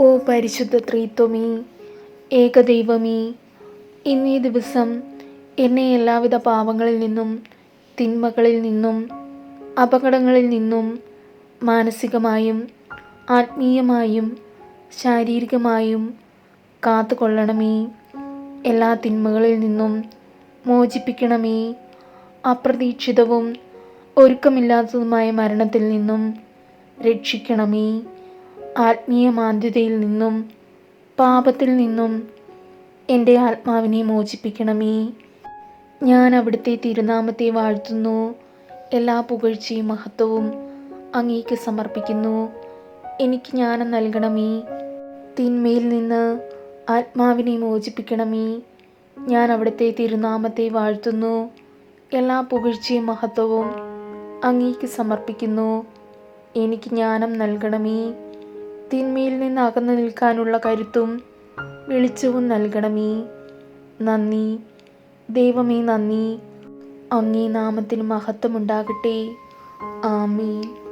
ഓ പരിശുദ്ധ ത്രീത്വമേ ഏകദൈവമേ ഇന്നീ ദിവസം എന്നെ എല്ലാവിധ പാവങ്ങളിൽ നിന്നും തിന്മകളിൽ നിന്നും അപകടങ്ങളിൽ നിന്നും മാനസികമായും ആത്മീയമായും ശാരീരികമായും കാത്തുകൊള്ളണമേ. എല്ലാ തിന്മകളിൽ നിന്നും മോചിപ്പിക്കണമേ. അപ്രതീക്ഷിതവും ഒരുക്കമില്ലാത്തതുമായ മരണത്തിൽ നിന്നും രക്ഷിക്കണമേ. ആത്മീയ മാന്ദ്യതയിൽ നിന്നും പാപത്തിൽ നിന്നും എന്റെ ആത്മാവിനെ മോചിപ്പിക്കണമേ. ഞാൻ അവിടുത്തെ തിരുനാമത്തെ വാഴ്ത്തുന്നു. എല്ലാ പുകഴ്ചയും മഹത്വവും അങ്ങേക്ക് സമർപ്പിക്കുന്നു. എനിക്ക് ജ്ഞാനം നൽകണമേ. തിന്മയിൽ നിന്ന് ആത്മാവിനെ മോചിപ്പിക്കണമേ. ഞാൻ അവിടുത്തെ തിരുനാമത്തെ വാഴ്ത്തുന്നു. എല്ലാ പുകഴ്ചയും മഹത്വവും അങ്ങേക്ക് സമർപ്പിക്കുന്നു. എനിക്ക് ജ്ഞാനം നൽകണമേ. തിന്മയിൽ നിന്ന് അകന്നു നിൽക്കാനുള്ള കരുത്തും വെളിച്ചവും നൽകണമേ. നന്ദി. ദൈവമേ നന്ദി. അങ്ങേ നാമത്തിന് മഹത്വമുണ്ടാകട്ടെ. ആമീൻ.